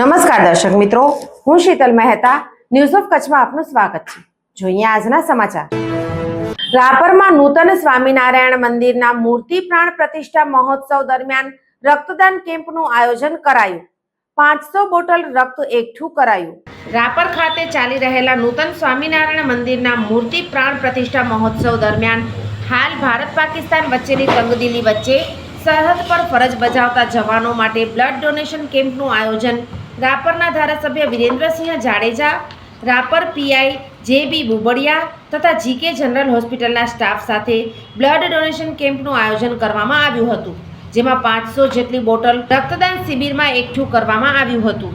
નમસ્કાર દર્શક મિત્રો, હું શીતલ મહેતા ન્યૂઝ ઓફ કચ્છમાં આપનું સ્વાગત છે. જોઈએ આજના સમાચાર. રાપરમાં નૂતન સ્વામિનારાયણ મંદિરના મૂર્તિ પ્રાણ પ્રતિષ્ઠા મહોત્સવ દરમિયાન રક્તદાન કેમ્પનું આયોજન કરાયું. પાંચસો બોટલ રક્ત એકઠું કરાયું. રાપર ખાતે ચાલી રહેલા નૂતન સ્વામિનારાયણ મંદિરના મૂર્તિ પ્રાણ પ્રતિષ્ઠા મહોત્સવ દરમિયાન હાલ ભારત પાકિસ્તાન વચ્ચેની તંગદિલી વચ્ચે સરહદ પર ફરજ બજાવતા જવાનો માટે બ્લડ ડોનેશન કેમ્પનું આયોજન. રાપરના ધારાસભ્ય વિરેન્દ્રસિંહ જાડેજા, રાપર પીઆઈ જે બી બુબડિયા તથા જીકે જનરલ હોસ્પિટલના સ્ટાફ સાથે બ્લડ ડોનેશન કેમ્પનું આયોજન કરવામાં આવ્યું હતું, જેમાં પાંચસો જેટલી બોટલ રક્તદાન શિબિરમાં એકઠું કરવામાં આવ્યું હતું.